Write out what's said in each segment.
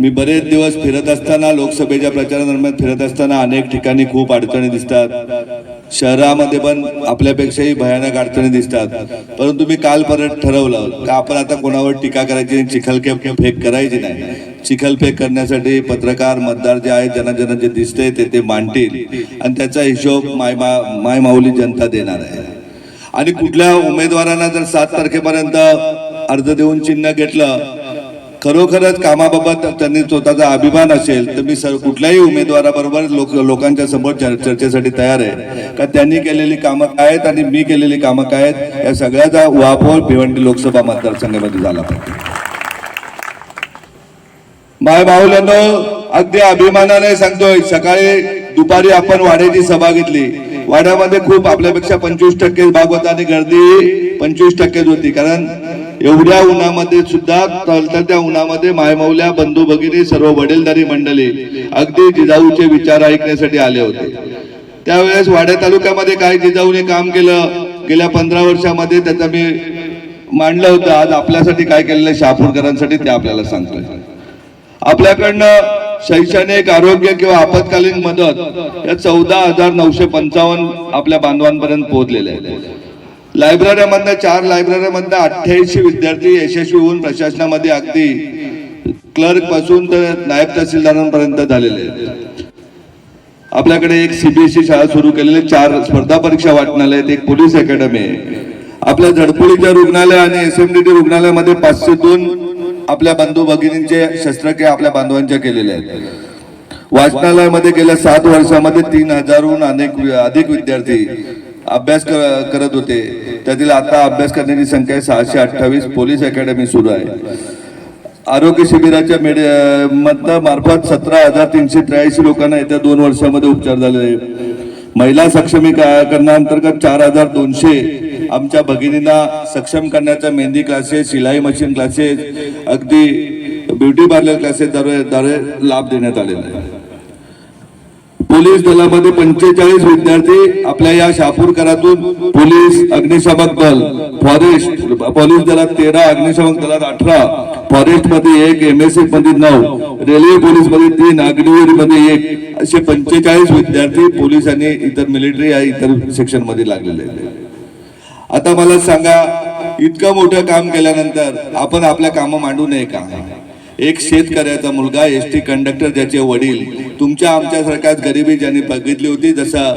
मी बरेच दिवस फिरत असताना लोकसभेच्या प्रचारादरम्यान फिरत असताना अनेक ठिकाणी खूप अडचणी दिसतात. शहरामध्ये पण आपल्यापेक्षाही भयानक अडचणी दिसतात. परंतु मी काल परत ठरवलं का आपण आता कोणावर टीका करायची नाही, फेक करायची नाही. चिखलफेक करण्यासाठी पत्रकार मतदार जे आहेत ज्यांना ज्यांना जे दिसतंय ते ते मांडतील आणि त्याचा हिशोब माय मा माय माऊली जनता देणार आहे. आणि कुठल्या उमेदवारांना जर सात तारखेपर्यंत अर्ज देऊन चिन्ह घेतलं खरोखरच कामाबाबत त्यांनी स्वतःचा अभिमान असेल तर मी सर कुठल्याही उमेदवाराबरोबर लोक लोकांच्या समोर चर्चेसाठी तयार आहे. का त्यांनी केलेली कामं काय आहेत आणि मी केलेली कामं काय आहेत या सगळ्याचा वापर भिवंडी लोकसभा मतदारसंघामध्ये झाला पाहिजे. माय भाऊलांनो अगदी अभिमानाने सांगतोय सकाळी दुपारी आपण वाड्याची सभा घेतली. वाड्यामध्ये खूप आपल्यापेक्षा पंचवीस टक्के भाग होता आणि गर्दी पंचवीस टक्केच होती. कारण एवढ्या उन्हामध्ये सुद्धा तळतळत्या उन्हामध्ये मायमौल्या बंधू भगिनी सर्व वडीलधारी मंडळी अगदी जिजाऊचे विचार ऐकण्यासाठी आले होते. त्यावेळेस वाड्या तालुक्यामध्ये काय जिजाऊने काम केलं? गेल्या पंधरा वर्षामध्ये त्याचं मी मांडलं होतं. आज आपल्यासाठी काय केलेलं आहे शहापूरकरांसाठी ते आपल्याला सांगतोय. आपल्याकडनं शैक्षणिक आरोग्य किंवा आपत्कालीन मदत या चौदा हजार नऊशे पंचावन्न आपल्या बांधवांपर्यंत पोहोचलेल्या आहेत. लायब्ररीमधनं चार लायब्ररीमधनं अठ्ठ्याऐंशी विद्यार्थी यशस्वी होऊन प्रशासनामध्ये अगदी क्लर्कपासून तर नायब तहसीलदारांपर्यंत झालेले आहेत. आपल्याकडे एक सीबीएसई शाळा सुरू केलेली आहे. चार स्पर्धा परीक्षा वाटणार आहेत. एक पोलीस अकॅडमी आहे. आपल्या झडपुडीच्या रुग्णालय आणि एस एम डी टी रुग्णालयामध्ये पाचशे दोन आपल्या बंधू भगिनींचे शस्त्रक्रिया आपल्या बांधवांच्या केलेल्या आहेत. वाचनालयामध्ये गेल्या सात वर्षामध्ये तीन हजारहून अनेक अधिक विद्यार्थी अभ्यास क- करत होते. त्यातील आता अभ्यास करण्याची संख्या सहाशे अठ्ठावीस. पोलीस अकॅडमी सुरू आहे. आरोग्य शिबिराच्या मेड मधनं मार्फत सतरा हजार तीनशे त्र्याऐंशी लोकांना येत्या दोन वर्षामध्ये उपचार झालेले महिला सक्षमीकरणाअंतर्गत चार हजार दोनशे आमच्या भगिनींना सक्षम करण्याच्या मेहंदी क्लासेस शिलाई मशीन क्लासेस अगदी ब्युटी पार्लर क्लासेस द्वारे द्वारे लाभ देण्यात आलेला आहे. पोलीस दलामध्ये पंचेचाळीस विद्यार्थी आपल्या या शापूरकरातून पोलीस अग्निशामक दल फॉरेस्ट पोलीस दलात तेरा अग्निशामक दलात अठरा फॉरेस्टमध्ये एक एम एसमध्ये नऊ रेल्वे पोलीसमध्ये तीन अग्निवीरमध्ये एक असे पंचेचाळीस विद्यार्थी पोलीस आणि इतर मिलिटरी या इतर सेक्शनमध्ये लागलेले आहेत. आता मला सांगा इतकं मोठं काम केल्यानंतर आपण आपल्या कामं मांडू नये का? एक शेतकऱ्याचा मुलगा एस टी कंडक्टर ज्याचे वडील. तुमच्या आमच्यासारख्याच गरिबी ज्यांनी बघितली होती जसं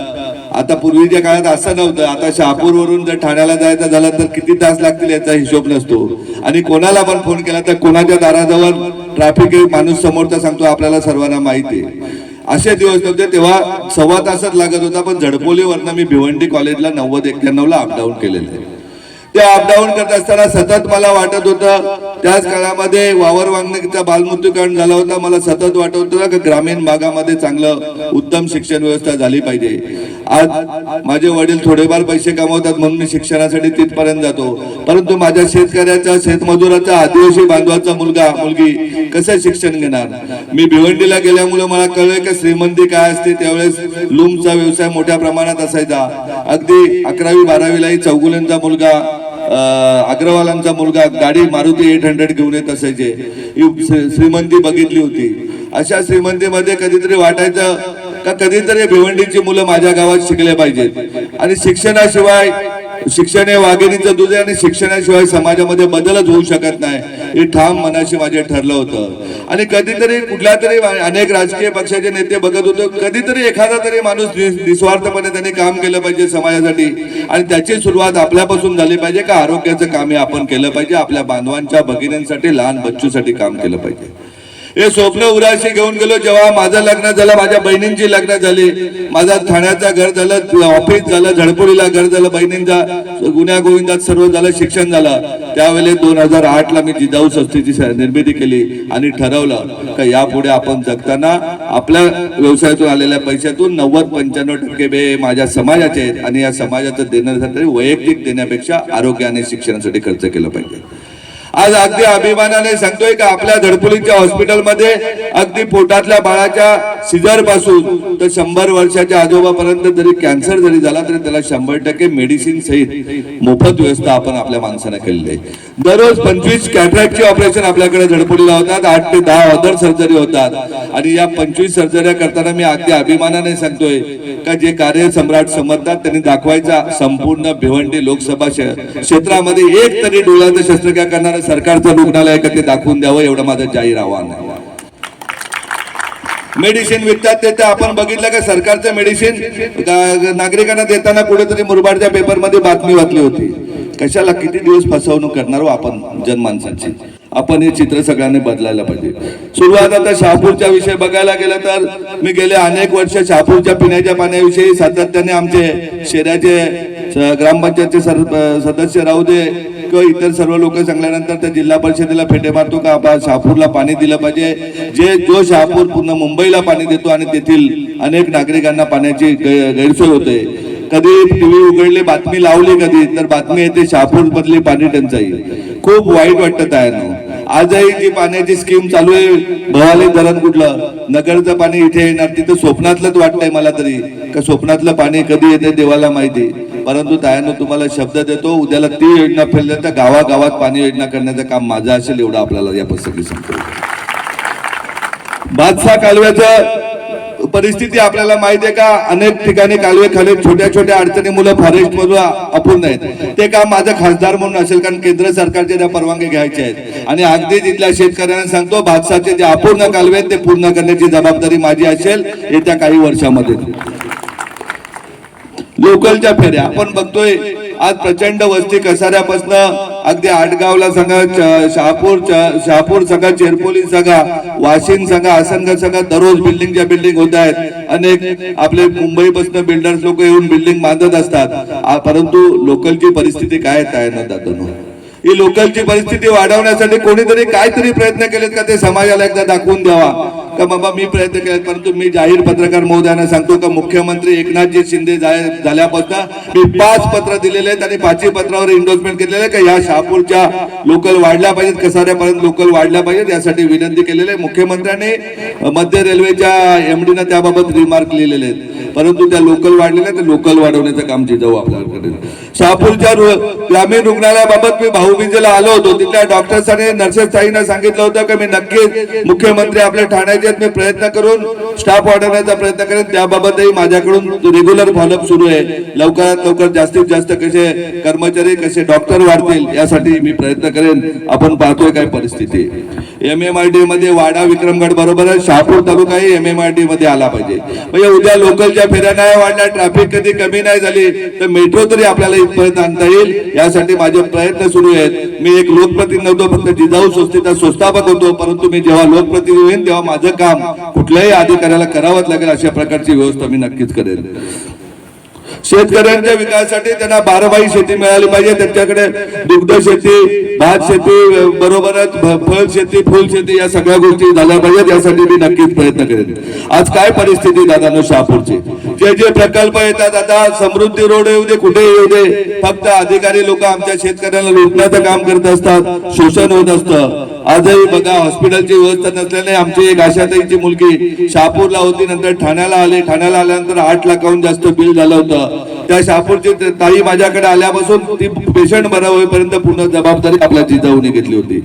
आता पूर्वीच्या काळात असं नव्हतं. आता शहापूरवरून जर ठाण्याला जायचं झालं तर किती तास लागतील याचा हिशोब नसतो. आणि कोणाला पण फोन केला तर कोणाच्या दाराजवळ ट्रॅफिक माणूस समोरचा सांगतो आपल्याला सर्वांना माहिती आहे. असे दिवस नव्हते तेव्हा सव्वा तासात लागत होता पण झडपोलीवरनं मी भिवंडी कॉलेजला नव्वद एक्क्याण्णवला अपडाऊन केलेलं आहे. ते अपडाऊन करत असताना सतत मला वाटत होतं त्याच काळामध्ये वावर वांगणीचा बालमृत्यूकरण झाला होता. मला सतत वाटत होतं की ग्रामीण भागामध्ये चांगलं उत्तम शिक्षण व्यवस्था झाली पाहिजे. आज माझे वडील थोडेफार पैसे कमवतात म्हणून मी शिक्षणासाठी तिथपर्यंत जातो. परंतु माझ्या शेतकऱ्याचा शेतमजुराचा आदिवासी बांधवाचा मुलगा मुलगी कसं शिक्षण घेणार? मी भिवंडीला गेल्यामुळे मला कळलं की श्रीमंती काय असते त्यावेळेस लूमचा व्यवसाय मोठ्या प्रमाणात असायचा. अगदी अकरावी बारावीलाही चौगुलेंचा मुलगा अग्रवालांचा मुलगा गाडी मारुती एट हंड्रेड घेऊन येत असायचे. श्रीमंती बघितली होती. अशा श्रीमंतीमध्ये कधीतरी वाटायचं का कधीतरी भिवंडीची मुलं माझ्या गावात शिकले पाहिजेत. आणि शिक्षणाशिवाय शिक्षण हे वाघिणीचं दुध आहे आणि शिक्षणाशिवाय समाजामध्ये बदलच होऊ शकत नाही. हे ठाम मनाशी माझे ठरलं होतं. आणि कधीतरी कुठल्या तरी अनेक राजकीय पक्षाचे नेते बघत होतो कधीतरी एखादा तरी माणूस निस्वार्थपणे त्यांनी काम केलं पाहिजे समाजासाठी. आणि त्याची सुरुवात आपल्यापासून झाली पाहिजे का आरोग्याचं काम हे आपण केलं पाहिजे आपल्या बांधवांच्या भगिनींसाठी लहान बच्चूसाठी काम केलं पाहिजे. हे स्वप्न उराशी घेऊन गेलो जेव्हा माझं लग्न झालं माझ्या बहिणींची लग्न झाली. माझा ठाण्याचा घर झालं ऑफिस झालं झडपुडीला घर झालं बहिणींचा गुन्ह्या गोविंदात सर्व झालं शिक्षण झालं. त्यावेळेस दोन हजार आठ ला मी जिजाऊ संस्थेची निर्मिती केली आणि ठरवलं का यापुढे आपण जगताना आपल्या व्यवसायातून आलेल्या पैशातून नव्वद पंच्याण्णव टक्के बे माझ्या समाजाचे आहेत. आणि या समाजाचं देण्यासाठी वैयक्तिक देण्यापेक्षा आरोग्य आणि शिक्षणासाठी खर्च केला पाहिजे. आज अगदी अभिमानाने सांगतोय का आपल्या धडपुलीच्या हॉस्पिटलमध्ये अगदी पोटातल्या बाळाच्या सिजरपासून तर शंभर वर्षाच्या आजोबापर्यंत जरी कॅन्सर जरी झाला तरी त्याला शंभर टक्के मेडिसिन सहित मोफत व्यवस्था आपण आपल्या माणसाने केलेली आहे. दररोज पंचवीस कॅटरॅक्टचे ऑपरेशन आपल्याकडे धडपडीला होतात आठ ते दहा अदर सर्जरी होतात. आणि या पंचवीस सर्जऱ्या करताना मी अगदी अभिमानाने सांगतोय का जे कार्य सम्राट समजतात त्यांनी दाखवायचा संपूर्ण भिवंडी लोकसभा क्षेत्रामध्ये एक तरी डोळ्याचं शस्त्रक्रिया करणारं सरकारचं रुग्णालय का ते दाखवून द्यावं एवढं माझं जाहीर आव्हान आहे. मेडिसिन विकतात ते तर आपण बघितलं का सरकारचं मेडिसिन नागरिकांना देताना कुठेतरी मुरबाडच्या पेपरमध्ये बातमी वाचली होती. कशाला किती दिवस फसवणूक करणार हो आपण जनमानसाची? आपण हे चित्र सगळ्यांनी बदलायला पाहिजे. सुरुवात आता शहापूरच्या विषय बघायला गेलं तर मी गेले अनेक वर्ष शहापूरच्या पिण्याच्या पाण्याविषयी सातत्याने आमचे शहराचे ग्रामपंचायतचे सर- सदस्य राहू दे किंवा इतर सर्व लोक सांगल्यानंतर त्या जिल्हा परिषदेला फेटे मारतो का आपण शहापूरला पाणी दिलं पाहिजे. जे जो शहापूर पूर्ण मुंबईला पाणी देतो आणि तेथील अनेक नागरिकांना पाण्याची गैरसोय होते. कधी टीव्ही उघडली बातमी लावली कधी तर बातमी येते शहापूर मधली पाणी टंचाई. खूप वाईट वाटत आहे ना आजही जी पाण्याची स्कीम चालू आहे भवाली धरण कुठलं? नगरचं पाणी इथे येणार तिथं स्वप्नातलंच वाटतंय मला तरी. का स्वप्नातलं पाणी कधी येते देवाला माहिती? परंतु तायानं तुम्हाला शब्द देतो उद्याला ती योजना फिरल्या तर गावागावात पाणी योजना करण्याचं काम माझं असेल एवढं आपल्याला या पुस्तकी सांगतो बादशाह कालव्याचं परिस्थिती आपल्याला माहिती आहे का? अनेक ठिकाणी कालवे खाली छोट्या छोट्या अडचणी मुलं फॉरेस्ट मधून अपूर्ण आहेत. ते काम माझं खासदार म्हणून असेल कारण केंद्र सरकारचे त्या परवानगी घ्यायचे आहेत. आणि अगदी तिथल्या शेतकऱ्यांना सांगतो भातसाचे जे अपूर्ण कालवे आहेत ते पूर्ण करण्याची जबाबदारी माझी असेल येत्या काही वर्षामध्ये. लोकलच्या फेऱ्या आपण बघतोय आज प्रचंड वस्ती कसाऱ्यापासून अगदी आटगावला सांगा शहापूर शहापूर सांगा चेरपोली सांगा वाशिम सांगा आसनगाव सांगा दररोज बिल्डिंगच्या बिल्डिंग होत आहेत. अनेक आपले मुंबईपासून बिल्डर्स लोक येऊन बिल्डिंग बांधत असतात. परंतु लोकलची परिस्थिती काय काय ना दादा ही लोकलची परिस्थिती वाढवण्यासाठी कोणीतरी काहीतरी प्रयत्न केलेत का ते समाजाला एकदा दाखवून द्यावा. का बाबा मी प्रयत्न केला परंतु मी जाहीर पत्रकार महोदयांना सांगतो का मुख्यमंत्री एकनाथजी शिंदे झाल्यापासून मी पाच पत्र दिलेले आहेत आणि पाचही पत्रावर एन्डोर्समेंट केलेलं आहे का या शहापूरच्या लोकल वाढल्या पाहिजेत कसाऱ्यापर्यंत लोकल वाढल्या पाहिजेत यासाठी विनंती केलेली आहे. मुख्यमंत्र्यांनी मध्य रेल्वेच्या एमडीनं त्याबाबत रिमार्क लिहिलेले आहेत. परंतु त्या लोकल वाढलेल्या त्या लोकल वाढवण्याचं काम जिजाऊ आपल्याकडे शहापूरच्या ग्रामीण रुग्णालयाबाबत मी भाऊबीजेला आलो होतो. तिथल्या डॉक्टर्स आणि नर्सेस ताईंना सांगितलं होतं की मी नक्कीच मुख्यमंत्री आपल्या ठाण्याचे आहेत. मी प्रयत्न करून स्टाफ वाढवण्याचा प्रयत्न करेन. त्याबाबतही माझ्याकडून रेग्युलर फॉलोअप सुरू आहे. लवकरात लवकर जास्तीत जास्त कसे कर्मचारी कसे डॉक्टर वाढतील यासाठी मी प्रयत्न करेन. आपण पाहतोय काय परिस्थिती. एम एम आर डी मध्ये वाडा विक्रमगड बरोबर शहापूर तालुकाही एम एम आर डी मध्ये आला पाहिजे. म्हणजे उद्या लोकलच्या फेऱ्या नाही वाढल्या ट्रॅफिक कधी कमी नाही झाली तर मेट्रो तरी आपल्याला इथपर्यंत आणता येईल. यासाठी माझे प्रयत्न सुरू आहेत. मी एक लोकप्रतिनिधी नव्हतो फक्त जिजाऊ स्वस्तीचा संस्थापक होतो परंतु मी जेव्हा लोकप्रतिनिधी होईन तेव्हा माझं काम कुठल्याही अधिकाऱ्याला करावंच लागेल अशा प्रकारची व्यवस्था मी नक्कीच करेल शेतकऱ्यांच्या विकासासाठी त्यांना बारमाही शेती मिळाली पाहिजे त्यांच्याकडे दुग्ध शेती भात शेती बरोबरच फळ शेती फुल शेती या सगळ्या गोष्टी झाल्या पाहिजेत यासाठी मी नक्कीच प्रयत्न करेन. आज काय परिस्थिती दादा शहापूरची? जे जे प्रकल्प येतात आता समृद्धी रोड येऊ दे कुठे येऊ दे फक्त अधिकारी लोक आमच्या शेतकऱ्यांना लुटण्याचं काम करत असतात शोषण होत असतं. आजही बघा हॉस्पिटलची व्यवस्था नसल्याने आमची एक आशाताईची मुलगी शहापूरला होती नंतर ठाण्याला आली. ठाण्याला आल्यानंतर आठ लाखाहून जास्त बिल झालं होतं. त्या शहापूरची ताई माझ्याकडे आल्यापासून ती पेशंट बरा होईपर्यंत पूर्ण जबाबदारी आपल्या जिजाऊने घेतली होती.